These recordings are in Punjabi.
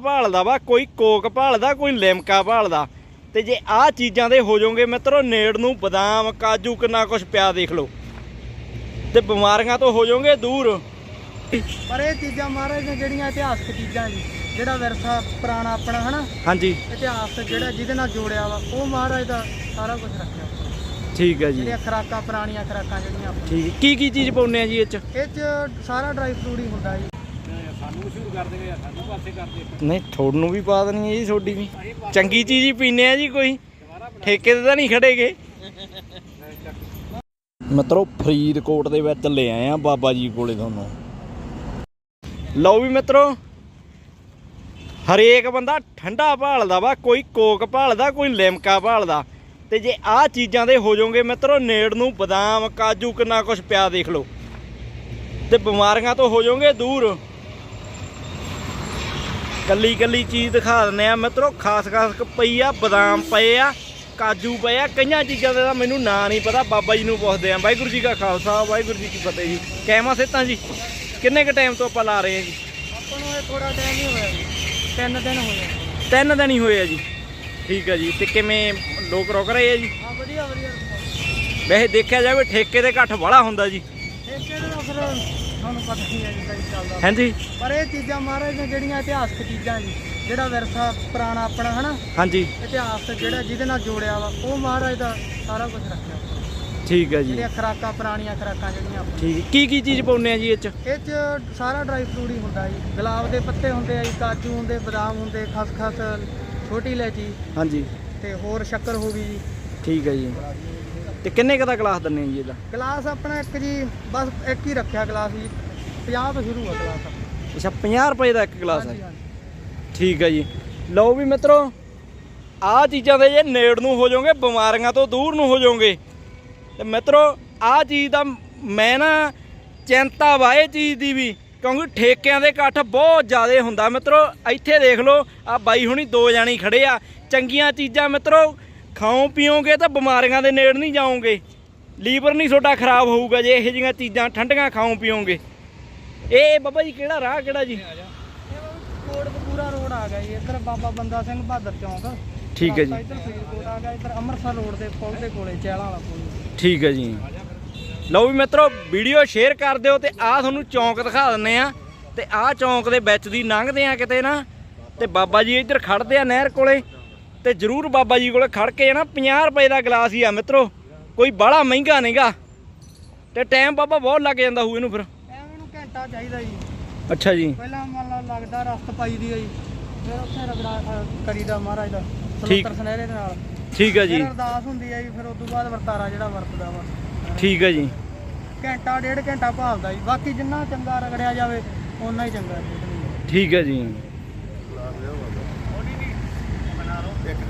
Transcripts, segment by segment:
ਭਾਲਦਾ ਵਾ ਕੋਈ ਕੋਕ ਭਾਲਦਾ ਕੋਈ ਲਿਮਕਾ ਭਾਲਦਾ। ਤੇ ਜੇ ਆਹ ਚੀਜ਼ਾਂ ਦੇ ਹੋ ਜਾਓਗੇ ਮਿੱਤਰੋ ਨੇੜ ਨੂੰ ਬਦਾਮ ਕਾਜੂ ਕਿੰਨਾ ਕੁਝ ਪਿਆ ਦੇਖ ਲਓ। ਤੇ ਬਿਮਾਰੀਆਂ ਤੋਂ ਹੋ ਜਾਓਗੇ ਦੂਰ। ਪਰ ਇਹ ਚੀਜ਼ਾਂ ਮਹਾਰਾਜ ਨੇ ਜਿਹੜੀਆਂ ਇਤਿਹਾਸਕ ਚੀਜ਼ਾਂ ਜੀ ਜਿਹੜਾ ਵਿਰਸਾ ਪੁਰਾਣਾ ਆਪਣਾ ਹਨਾ? ਹਾਂਜੀ। ਇਤਿਹਾਸ ਜਿਹੜਾ ਜਿਹਦੇ ਨਾਲ ਜੋੜਿਆ ਵਾ ਉਹ ਮਹਾਰਾਜ ਦਾ ਸਾਰਾ ਕੁਝ ਰੱਖਿਆ। ਠੀਕ ਹੈ ਜੀ। ਜਿਹੜੀਆਂ ਖਰਾਕਾਂ ਪੁਰਾਣੀਆਂ ਖਰਾਕਾਂ ਜਿਹੜੀਆਂ। ਠੀਕ। ਕੀ ਕੀ ਚੀਜ਼ ਪਾਉਨੇ ਆ ਜੀ ਇਹ ਚ? ਇਹ ਚ ਸਾਰਾ ਡਰਾਈ ਫਰੂਟ ਹੀ ਹੁੰਦਾ ਜੀ। ਨਹੀਂ ਤੁਹਾਨੂੰ ਵੀ ਪਾ ਦੇਣੀ ਹੈ ਜੀ ਤੁਹਾਡੀ ਵੀ। ਚੰਗੀ ਚੀਜ਼ ਹੀ ਪੀਨੇ ਆ ਜੀ ਕੋਈ। ਠੇਕੇ ਤੇ ਤਾਂ ਨਹੀਂ ਖੜੇਗੇ। ਮਿੱਤਰੋ ਫਰੀਦਕੋਟ ਦੇ ਵਿੱਚ ਲੈ ਆਏ ਆ ਬਾਬਾ ਜੀ ਕੋਲੇ ਤੁਹਾਨੂੰ। ਲਓ ਵੀ ਮਿੱਤਰੋ ਹਰੇਕ ਬੰਦਾ ਠੰਡਾ ਭਾਲਦਾ ਵਾ ਕੋਈ ਕੋਕ ਭਾਲਦਾ ਕੋਈ ਲਿਮਕਾ ਭਾਲਦਾ। ਤੇ ਜੇ ਆਹ ਚੀਜ਼ਾਂ ਦੇ ਹੋ ਜਾਓਗੇ ਮਿੱਤਰੋ ਨੇੜ ਨੂੰ ਬਦਾਮ ਕਾਜੂ ਕਿੰਨਾ ਕੁਝ ਪਿਆ ਦੇਖ ਲਓ। ਤੇ ਬਿਮਾਰੀਆਂ ਤੋਂ ਹੋ ਜਾਓਗੇ ਦੂਰ। ਕੱਲੀ ਕੱਲੀ ਚੀਜ਼ ਦਿਖਾ ਦਿੰਦੇ ਆ ਮਿੱਤਰੋ ਖਾਸ ਖਾਸ ਪਈ ਆ ਬਦਾਮ ਪਏ ਆ ਕਾਜੂ ਪਏ ਆ ਕਈਆਂ ਚੀਜ਼ਾਂ ਦੇ ਤਾਂ ਮੈਨੂੰ ਨਾਂ ਨਹੀਂ ਪਤਾ ਬਾਬਾ ਜੀ ਨੂੰ ਪੁੱਛਦੇ ਆ। ਵਾਹਿਗੁਰੂ ਜੀ ਕਾ ਖਾਲਸਾ ਵਾਹਿਗੁਰੂ ਜੀ ਕੀ ਫਤਿਹ ਜੀ। ਕਹਿਮਾ ਸਿੱਤਾਂ ਜੀ? ਕਿੰਨੇ ਕ ਟਾਈਮ ਤੋਂ ਆਪਾਂ ਲਾ ਰਹੇ ਆ ਜੀ? ਆਪਾਂ ਨੂੰ ਇਹ ਥੋੜਾ ਟਾਈਮ ਹੀ ਹੋਇਆ ਜੀ। ਤਿੰਨ ਦਿਨ ਹੋਏ। ਤਿੰਨ ਦਿਨ ਹੀ ਹੋਏ ਆ ਜੀ। ਠੀਕ ਆ ਜੀ ਤੇ ਕਿਵੇਂ ਲੋਕ ਰੁਕ ਰਹੇ ਆ ਜੀ? ਹਾਂ ਵਧੀਆ ਵਧੀਆ। ਵੈਸੇ ਦੇਖਿਆ ਜਾਵੇ ਠੇਕੇ ਦੇ ਇਕੱਠ ਬੜਾ ਹੁੰਦਾ ਜੀ। ਕਿਹੜੇ ਦਾ ਫਿਰ ਤੁਹਾਨੂੰ ਪਤਾ ਹੀ ਹੈ ਜੀ ਕਈ ਚੱਲਦਾ ਹਾਂਜੀ। ਪਰ ਇਹ ਚੀਜ਼ਾਂ ਮਹਾਰਾਜ ਨੇ ਜਿਹੜੀਆਂ ਇਤਿਹਾਸਕ ਚੀਜ਼ਾਂ ਜੀ ਜਿਹੜਾ ਵਿਰਸਾ ਪੁਰਾਣਾ ਆਪਣਾ ਹਨਾ? ਹਾਂਜੀ। ਇਤਿਹਾਸ ਜਿਹੜਾ ਜਿਹਦੇ ਨਾਲ ਜੋੜਿਆ ਵਾ ਉਹ ਮਹਾਰਾਜ ਦਾ ਸਾਰਾ ਕੁਝ ਰੱਖਿਆ। ਠੀਕ ਆ ਜੀ। ਜਿਹੜੀਆਂ ਖਰਾਕਾਂ ਪੁਰਾਣੀਆਂ ਖਰਾਕਾਂ ਜਿਹੜੀਆਂ। ਠੀਕ। ਕੀ ਕੀ ਚੀਜ਼ ਪਾਉਨੇ ਆ ਜੀ ਇਹ ਚ? ਇਹ ਚ ਸਾਰਾ ਡਰਾਈ ਫਰੂਟ ਹੀ ਹੁੰਦਾ ਜੀ। ਗੁਲਾਬ ਦੇ ਪੱਤੇ ਹੁੰਦੇ ਆ ਜੀ ਕਾਜੂ ਹੁੰਦੇ ਬਦਾਮ ਹੁੰਦੇ ਖਸਖਸ ਛੋਟੀ ਇਲਾਇਚੀ। ਹਾਂਜੀ। ਤੇ ਹੋਰ ਸ਼ੱਕਰ ਹੋ ਗਈ ਜੀ। ਠੀਕ ਹੈ ਜੀ। ਤੇ ਕਿੰਨੇ ਕ ਦਾ ਗਲਾਸ ਦਿੰਨੇ ਆ ਜੀ ਇਹਦਾ? ਗਲਾਸ ਆਪਣਾ ਇੱਕ ਜੀ ਬਸ ਇੱਕ ਹੀ ਰੱਖਿਆ ਗਲਾਸ ਜੀ। 50 ਤੋਂ ਸ਼ੁਰੂ ਆ ਗਲਾਸ ਅੱਛਾ 50 ਰੁਪਏ ਦਾ ਇੱਕ ਗਲਾਸ ਹੈ। ਠੀਕ ਹੈ ਜੀ। ਲਓ ਵੀ ਮਿੱਤਰੋ ਆਹ ਚੀਜ਼ਾਂ ਦੇ ਜੇ ਨੇੜ ਨੂੰ ਹੋ ਜਾਓਗੇ ਬਿਮਾਰੀਆਂ ਤੋਂ ਦੂਰ ਨੂੰ ਹੋ ਜਾਓਗੇ। ਤੇ ਮਿੱਤਰੋ ਆਹ ਚੀਜ਼ ਦਾ ਮੈਂ ਨਾ ਚਿੰਤਾ ਵਾ ਇਹ ਚੀਜ਼ ਦੀ ਵੀ ਕਿਉਂਕਿ ਠੇਕਿਆਂ ਦੇ ਇਕੱਠ ਬਹੁਤ ਜ਼ਿਆਦਾ ਹੁੰਦਾ। ਮਿੱਤਰੋ ਇੱਥੇ ਦੇਖ ਲਓ ਆ ਬਾਈ ਹੁਣੀ ਦੋ ਜਾਣੀ ਖੜੇ ਆ। ਚੰਗੀਆਂ ਚੀਜ਼ਾਂ ਮਿੱਤਰੋ ਖਾਓ ਪੀਓਗੇ ਤਾਂ ਬਿਮਾਰੀਆਂ ਦੇ ਨੇੜ ਨਹੀਂ ਜਾਓਗੇ। ਲੀਵਰ ਨਹੀਂ ਤੁਹਾਡਾ ਖਰਾਬ ਹੋਊਗਾ ਜੇ ਇਹੋ ਜਿਹੀਆਂ ਚੀਜ਼ਾਂ ਠੰਡੀਆਂ ਖਾਓ ਪੀਓਗੇ। ਇਹ ਬਾਬਾ ਜੀ ਕਿਹੜਾ ਰਾਹ ਕਿਹੜਾ ਜੀ? ਕੋਟਕਪੂਰਾ ਰੋਡ ਆ ਗਿਆ ਜੀ। ਇੱਧਰ ਬਾਬਾ ਬੰਦਾ ਸਿੰਘ ਬਹਾਦਰ ਚੌਂਕ। ਠੀਕ ਹੈ ਜੀ। ਇੱਧਰ ਫਰੀਦਕੋਟ ਆ ਗਿਆ ਇੱਧਰ ਅੰਮ੍ਰਿਤਸਰ ਰੋਡ ਦੇ ਪੁਲ ਦੇ ਕੋਲੇ ਚਹਿਲਾਂ ਵਾਲਾ ਪੁਲ। ਠੀਕ ਹੈ ਜੀ। ਲਓ ਵੀ ਮਿੱਤਰੋ ਵੀਡੀਓ ਸ਼ੇਅਰ ਕਰ ਦਿਓ ਤੇ ਆਹ ਤੁਹਾਨੂੰ ਚੌਂਕ ਦਿਖਾ ਦਿੰਨੇ ਆ ਤੇ ਆਹ ਚੌਂਕ ਦੇ ਵਿੱਚ ਦੀ ਲੰਘਦੇ ਆ ਕਿਤੇ ਨਾ। ਤੇ ਬਾਬਾ ਜੀ ਇੱਧਰ ਖੜਦੇ ਆ ਨਹਿਰ ਕੋਲੇ। ਤੇ ਜਰੂਰ ਬਾਬਾ ਜੀ ਕੋਲੇ ਖੜ ਕੇ ਨਾ 50 ਰੁਪਏ ਦਾ ਗਲਾਸ ਹੀ ਆ ਮਿੱਤਰੋ। ਕੋਈ ਬਾਹਲਾ ਮਹਿੰਗਾ ਨਹੀਂਗਾ। ਤੇ ਟਾਈਮ ਬਾਬਾ ਬਹੁਤ ਲੱਗ ਜਾਂਦਾ ਹੋਊ ਇਹਨੂੰ ਫਿਰ। ਘੰਟਾ ਚਾਹੀਦਾ ਜੀ। ਅੱਛਾ ਜੀ। ਪਹਿਲਾਂ ਮੰਨ ਲਓ ਲੱਗਦਾ ਰਸਤ ਪਾਈ ਦੀ ਆ ਜੀ। ਫਿਰ ਉੱਥੇ ਰਗੜਾ ਅ, ਕਰੀਦਾ ਮਹਾਰਾਜ ਦਾ ਠੀਕ। ਸਲੋਤਰ ਸੁਨਹਿਰੇ ਦੇ ਨਾਲ। ਠੀਕ ਹੈ ਜੀ। ਫਿਰ ਅਰਦਾਸ ਹੁੰਦੀ ਆ ਜੀ ਫਿਰ ਉਸ ਤੋਂ ਬਾਅਦ ਵਰਤਾਰਾ ਜਿਹੜਾ ਵਰਤਦਾ ਵਾ। ਠੀਕ ਹੈ ਜੀ। ਘੰਟਾ ਡੇਢ ਘੰਟਾ ਭਾਲਦਾ ਜੀ। ਬਾਕੀ ਜਿੰਨਾ ਚੰਗਾ ਰਗੜਿਆ ਜਾਵੇ ਓਨਾ ਹੀ ਚੰਗਾ ਠੀਕ ਹੈ ਜੀ।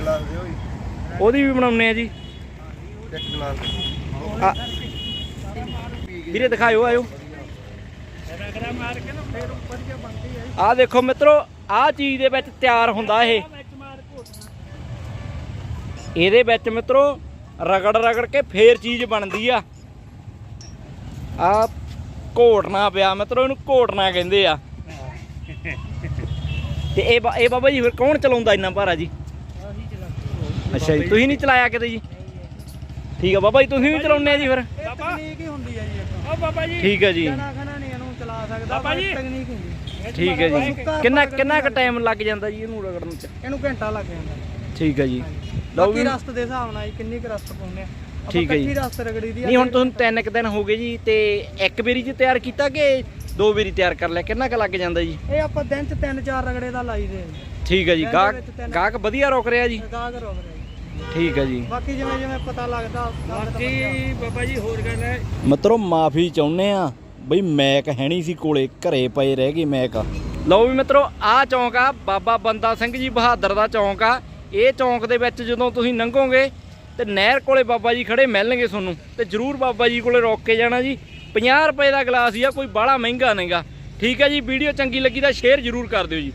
ਗਲਾਸ ਉਹਦੀ ਵੀ ਬਣਾਉਨੇ ਆ ਜੀ। ਇੱਕ ਗਲਾਸ ਆ। ਵੀਰੇ ਦਿਖਾਇਓ ਆਇਓ। ਰਗੜਾ ਮਾਰ ਕੇ ਨਾ ਫਿਰ ਵਧੀਆ ਬਣਦੀ ਹੈ ਆਹ ਦੇਖੋ ਮਿੱਤਰੋ ਆਹ ਚੀਜ਼ ਦੇ ਵਿੱਚ ਤਿਆਰ ਹੁੰਦਾ ਇਹ। ਵਿੱਚ ਮਾਰ ਘੋਟਣਾ ਇਹਦੇ ਵਿੱਚ ਮਿੱਤਰੋ ਰਗੜ ਰਗੜ ਕੇ ਫੇਰ ਚੀਜ਼ ਬਣਦੀ ਆ। ਆ ਘੋਟਣਾ ਪਿਆ ਮਿੱਤਰੋ ਇਹਨੂੰ ਘੋਟਣਾ ਕਹਿੰਦੇ ਆ। ਤੇ ਇਹ ਬਾ- ਇਹ ਬਾਬਾ ਜੀ ਫਿਰ ਕੌਣ ਚਲਾਉਂਦਾ ਇੰਨਾ ਭਾਰਾ ਜੀ? ਅੱਛਾ ਜੀ ਤੁਸੀਂ ਨਹੀਂ ਚਲਾਇਆ ਕਿਤੇ ਜੀ? ਠੀਕ ਆ ਬਾਬਾ ਜੀ ਤੁਸੀਂ ਵੀ ਚਲਾਉਂਦੇ ਆ ਜੀ ਫਿਰ? ਤਕਨੀਕ ਹੀ ਹੁੰਦੀ ਹੈ ਜੀ ਇੱਕ। ਓ ਬਾਬਾ ਜੀ। ਠੀਕ ਹੈ ਜੀ। ਜਣਾ ਖਣਾ ਨਹੀਂ ਇਹਨੂੰ ਚਲਾ ਸਕਦਾ ਬਾਬਾ ਪਰ ਜੀ। ਤਕਨੀਕ ਹੁੰਦੀ ਹੈ। ਠੀਕ ਹੈ ਜੀ। ਕਿੰਨਾ ਕਿੰਨਾ ਕੁ ਟਾਈਮ ਲੱਗ ਜਾਂਦਾ ਜੀ ਇਹਨੂੰ ਰਗੜਨ ਚ? ਇਹਨੂੰ ਘੰਟਾ ਲੱਗ ਜਾਂਦਾ। ਠੀਕ ਹੈ ਜੀ। ਲਓ ਵੀ ਰਸਤ ਦੇ ਹਿਸਾਬ ਨਾਲ ਜੀ ਕਿੰਨੀ ਕੁ ਰਸਤ ਪਾਉਂਦੇ ਆ। ਠੀਕ ਹੈ ਜੀ। ਰਸਤ ਰਗੜੀ ਦੀ ਨਹੀਂ ਹੁਣ ਤੇ- ਤੁਸੀਂ ਤਿੰਨ ਕੁ ਦਿਨ ਹੋ ਗਏ ਜੀ ਤੇ ਇੱਕ ਵਾਰੀ ਚ ਤਿਆਰ ਕੀਤਾ ਕਿ ਦੋ ਵਾਰੀ ਤਿਆਰ ਕਰ ਲਿਆ? ਕਿੰਨਾ ਕੁ ਲੱਗ ਜਾਂਦਾ ਜੀ? ਇਹ ਆਪਾਂ ਦਿਨ ਚ ਤਿੰਨ ਚਾਰ ਰਗੜੇ ਦਾ ਲਾਈ ਦੇ ਠੀਕ ਹੈ ਜੀ। ਦੇ ਗਾਹਕ ਗਾਹਕ ਵਧੀਆ ਰੁਕ ਰਿਹਾ ਜੀ। ਗਾਹ ਕਰੋ ਵੀਰੇ। ਠੀਕ ਹੈ ਜੀ। ਬਾਕੀ ਜਿਵੇਂ ਜਿਵੇਂ ਪਤਾ ਲੱਗਦਾ ਬਾਕੀ ਬਾਬਾ ਜੀ ਹੋਰ ਗੱਲ ਹੈ? ਮਿੱਤਰੋ ਮਾਫੀ ਚਾਹੁੰਦੇ ਆ ਬਈ ਮੈਕ ਹੈ ਨਹੀਂ ਸੀ ਕੋਲੇ ਘਰੇ ਪਏ ਰਹਿ ਗਏ ਮੈਕ। ਲਓ ਵੀ ਮਿੱਤਰੋ ਆਹ ਚੌਂਕ ਆ ਬਾਬਾ ਬੰਦਾ ਸਿੰਘ ਜੀ ਬਹਾਦਰ ਦਾ ਚੌਂਕ ਆ। ਇਹ ਚੌਂਕ ਦੇ ਵਿੱਚ ਜਦੋਂ ਤੁਸੀਂ ਲੰਘੋਗੇ ਤੇ ਨਹਿਰ ਕੋਲੇ ਬਾਬਾ ਜੀ ਖੜੇ ਮਿਲਣਗੇ ਤੁਹਾਨੂੰ। ਤੇ ਜਰੂਰ ਬਾਬਾ ਜੀ ਕੋਲੇ ਰੋਕ ਕੇ ਜਾਣਾ ਜੀ। 50 ਰੁਪਏ ਦਾ ਗਲਾਸ ਹੀ ਆ ਕੋਈ ਬਾਹਲਾ ਮਹਿੰਗਾ ਨਹੀਂਗਾ। ਠੀਕ ਹੈ ਜੀ ਵੀਡੀਓ ਚੰਗੀ ਲੱਗੀ ਤਾਂ ਸ਼ੇਅਰ ਜਰੂਰ ਕਰ ਦਿਓ ਜੀ।